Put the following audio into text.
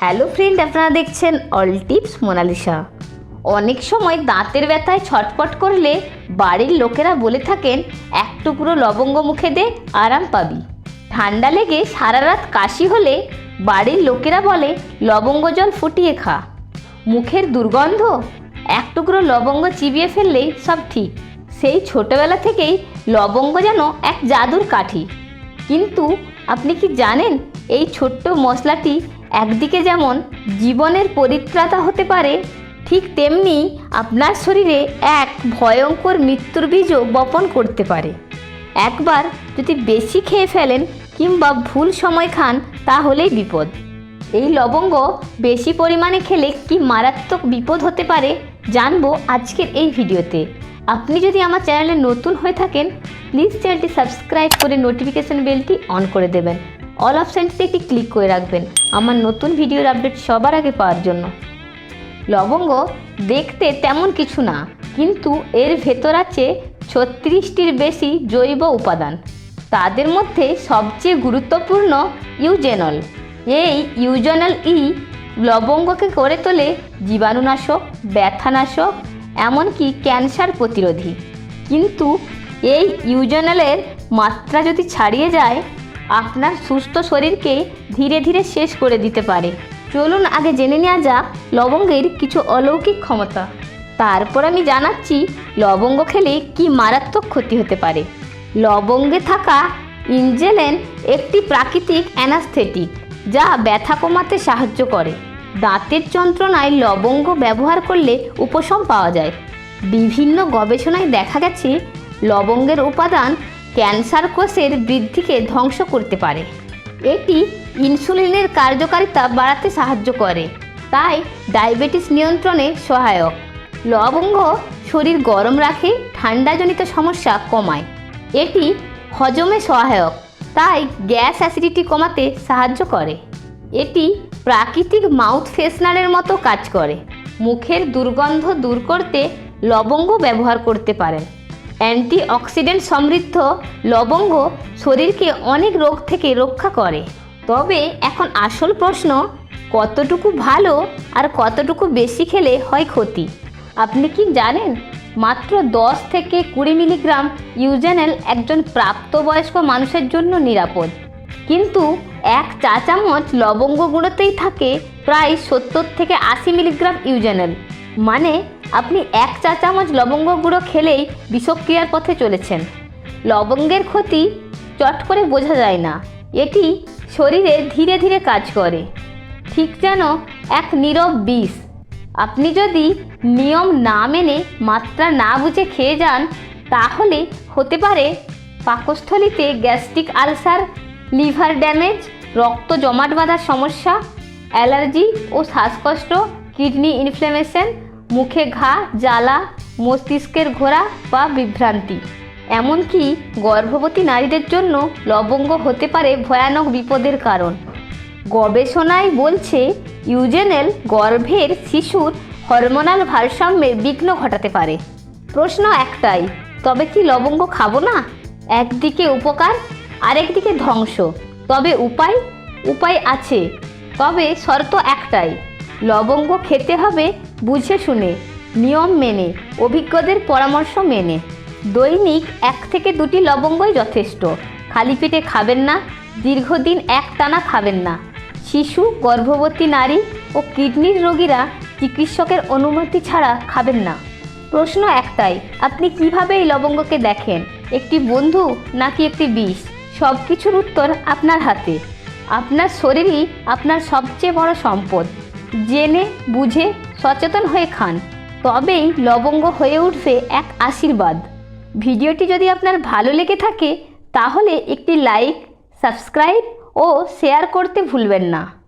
Hello friend আপনারা দেখছেন all tips Mona Lisa অনেক সময় দাঁতের ব্যথায় ছটপট করলে বাড়ির লোকেরা বলে থাকেন, এক টুকরো লবঙ্গ মুখে দে, আরাম পাবি। ঠান্ডা লেগে সারা রাত কাশি হলে বাড়ির লোকেরা বলে, লবঙ্গ জল ফুটিয়ে খা। মুখের দুর্গন্ধ? এক টুকরো লবঙ্গ চিবিয়ে ফেললেই সব ঠিক। সেই ছোটবেলা থেকেই লবঙ্গ যেন এক জাদুর কাঠি। কিন্তু আপনি কি জানেন, এই ছোট্ট মশলাটি একদিকে যেমন জীবনের পরিত্রাতা হতে পারে, ঠিক তেমনি আপনার শরীরে এক ভয়ঙ্কর মৃত্যুর বীজও বপন করতে পারে। একবার যদি বেশি খেয়ে ফেলেন কিংবা ভুল সময় খান, তাহলেই বিপদ। এই লবঙ্গ বেশি পরিমাণে খেলে কি মারাত্মক বিপদ হতে পারে, জানব আজকের এই ভিডিওতে। আপনি যদি আমার চ্যানেলে নতুন হয়ে থাকেন, প্লিজ চ্যানেলটি সাবস্ক্রাইব করে নোটিফিকেশন বেলটি অন করে দেবেন। অল অপশানটিতে একটি ক্লিক করে রাখবেন। আমার নতুন ভিডিওর আপডেট সবার আগে পাওয়ার জন্য। লবঙ্গ দেখতে তেমন কিছু না, কিন্তু এর ভেতর আছে ছত্রিশটির বেশি জৈব উপাদান। তাদের মধ্যে সবচেয়ে গুরুত্বপূর্ণ ইউজেনল। এই ইউজেনল ই লবঙ্গকে করে তোলে জীবাণুনাশক, ব্যথানাশক, এমনকি ক্যান্সার প্রতিরোধী। কিন্তু এই ইউজেনলের মাত্রা যদি ছাড়িয়ে যায় আপনার সুস্থ শরীরকে ধীরে ধীরে শেষ করে দিতে পারে। চলুন আগে জেনে নেওয়া যাক লবঙ্গের কিছু অলৌকিক ক্ষমতা। তারপর আমি জানাচ্ছি লবঙ্গ খেলে কি মারাত্মক ক্ষতি হতে পারে। লবঙ্গে থাকা ইনজেলেন একটি প্রাকৃতিক অ্যানাস্থেটিক, যা ব্যথা কমাতে সাহায্য করে। দাঁতের যন্ত্রণায় লবঙ্গ ব্যবহার করলে উপশম পাওয়া যায়। বিভিন্ন গবেষণায় দেখা গেছে, লবঙ্গের উপাদান ক্যান্সার কোষের বৃদ্ধিকে ধ্বংস করতে পারে। এটি ইনসুলিনের কার্যকারিতা বাড়াতে সাহায্য করে, তাই ডায়াবেটিস নিয়ন্ত্রণে সহায়ক। লবঙ্গ শরীর গরম রাখে, ঠান্ডাজনিত সমস্যা কমায়। এটি হজমে সহায়ক, তাই গ্যাস অ্যাসিডিটি কমাতে সাহায্য করে। এটি প্রাকৃতিক মাউথ ফ্রেশনারের মতো কাজ করে। মুখের দুর্গন্ধ দূর করতে লবঙ্গ ব্যবহার করতে পারেন। অ্যান্টিঅক্সিডেন্ট সমৃদ্ধ লবঙ্গ শরীরকে অনেক রোগ থেকে রক্ষা করে। তবে এখন আসল প্রশ্ন, কতটুকু ভালো আর কতটুকু বেশি খেলে হয় ক্ষতি? আপনি কি জানেন? মাত্র দশ থেকে কুড়ি মিলিগ্রাম ইউজেনেল একজন প্রাপ্তবয়স্ক মানুষের জন্য নিরাপদ। কিন্তু এক চা চামচ লবঙ্গ গুঁড়োতেই থাকে প্রায় সত্তর থেকে আশি মিলিগ্রাম ইউজেনেল। মানে আপনি এক চা চামচ লবঙ্গ গুঁড়ো খেলেই বিষক্রিয়ার পথে চলেছেন। লবঙ্গের ক্ষতি চট করে বোঝা যায় না। এটি শরীরে ধীরে ধীরে কাজ করে। ঠিক যেন এক নীরব বিষ। আপনি যদি নিয়ম না মেনে মাত্রা না বুঝে খেয়ে যান, তাহলে হতে পারে পাকস্থলিতে গ্যাস্ট্রিক আলসার, লিভার ড্যামেজ, রক্ত জমাট বাঁধার সমস্যা, অ্যালার্জি ও শ্বাসকষ্ট, কিডনি ইনফ্ল্যামেশন মুখে ঘা, জ্বালা, মস্তিষ্কের ঘোরা বা বিভ্রান্তি। এমনকি গর্ভবতী নারীদের জন্য লবঙ্গ হতে পারে ভয়ানক বিপদের কারণ। গবেষণায় বলছে, ইউজেনেল গর্ভের শিশুর হরমোনাল ভারসাম্যে বিঘ্ন ঘটাতে পারে। প্রশ্ন একটাই, তবে কি লবঙ্গ খাব না? একদিকে উপকার, আরেকদিকে ধ্বংস। তবে উপায়? উপায় আছে। তবে শর্ত একটাই লবঙ্গ খেতে হবে বুঝে শুনে, নিয়ম মেনে, অভিজ্ঞদের পরামর্শ মেনে। দৈনিক এক থেকে দুটি লবঙ্গই যথেষ্ট। খালি পেটে খাবেন না, দীর্ঘদিন এক টানা খাবেন না। শিশু, গর্ভবতী নারী ও কিডনির রোগীরা চিকিৎসকের অনুমতি ছাড়া খাবেন না। প্রশ্ন একটাই, আপনি কীভাবে এই লবঙ্গকে দেখেন? একটি বন্ধু নাকি একটি বিষ? সব কিছুর উত্তর আপনার হাতে। আপনার শরীরই আপনার সবচেয়ে বড় সম্পদ। জেনে, বুঝে, সচেতন হয়ে খান। তবেই লবঙ্গ হয়ে উঠবে এক আশীর্বাদ। ভিডিওটি যদি আপনার ভালো লেগে থাকে, তাহলে একটি লাইক, সাবস্ক্রাইব ও শেয়ার করতে ভুলবেন না।